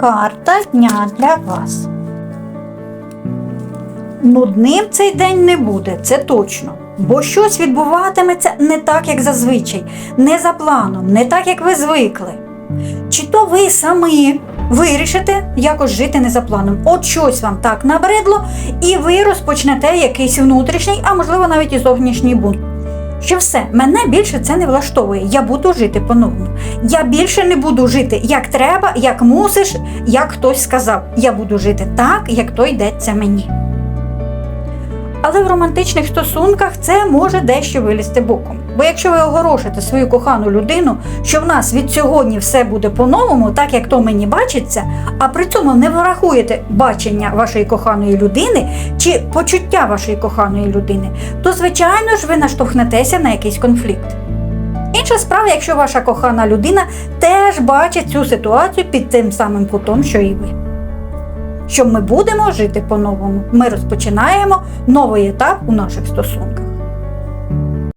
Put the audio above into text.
Карта дня для вас. Нудним цей день не буде, це точно. Бо щось відбуватиметься не так, як зазвичай, не за планом, не так, як ви звикли. Чи то ви самі вирішите якось жити не за планом. От щось вам так набридло, і ви розпочнете якийсь внутрішній, а можливо навіть і зовнішній бунт. Що все, мене більше це не влаштовує. Я буду жити по-новому. Я більше не буду жити як треба, як мусиш, як хтось сказав. Я буду жити так, як то йдеться мені. Але в романтичних стосунках це може дещо вилізти боком. Бо якщо ви огорошите свою кохану людину, що в нас від сьогодні все буде по-новому, так як то мені бачиться, а при цьому не врахуєте бачення вашої коханої людини чи почуття вашої коханої людини, то звичайно ж ви наштовхнетеся на якийсь конфлікт. Інша справа, якщо ваша кохана людина теж бачить цю ситуацію під тим самим кутом, що і ви. Що ми будемо жити по-новому, ми розпочинаємо новий етап у наших стосунках.